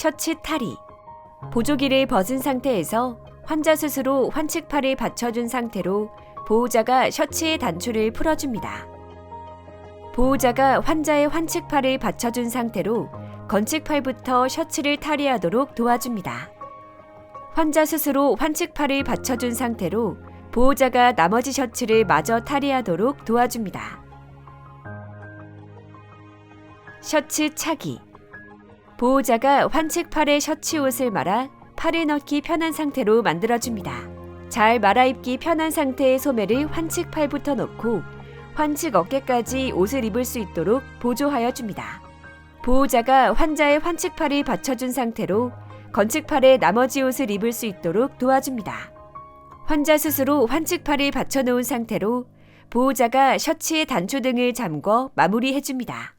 셔츠 탈의. 보조기를 벗은 상태에서 환자 스스로 환측팔을 받쳐준 상태로 보호자가 셔츠의 단추를 풀어줍니다. 보호자가 환자의 환측팔을 받쳐준 상태로 건측팔부터 셔츠를 탈의하도록 도와줍니다. 환자 스스로 환측팔을 받쳐준 상태로 보호자가 나머지 셔츠를 마저 탈의하도록 도와줍니다. 셔츠 차기. 보호자가 환측팔에 셔츠 옷을 말아 팔을 넣기 편한 상태로 만들어줍니다. 잘 말아 입기 편한 상태의 소매를 환측팔부터 넣고 환측 어깨까지 옷을 입을 수 있도록 보조하여 줍니다. 보호자가 환자의 환측팔을 받쳐준 상태로 건측팔에 나머지 옷을 입을 수 있도록 도와줍니다. 환자 스스로 환측팔을 받쳐놓은 상태로 보호자가 셔츠의 단추 등을 잠궈 마무리해줍니다.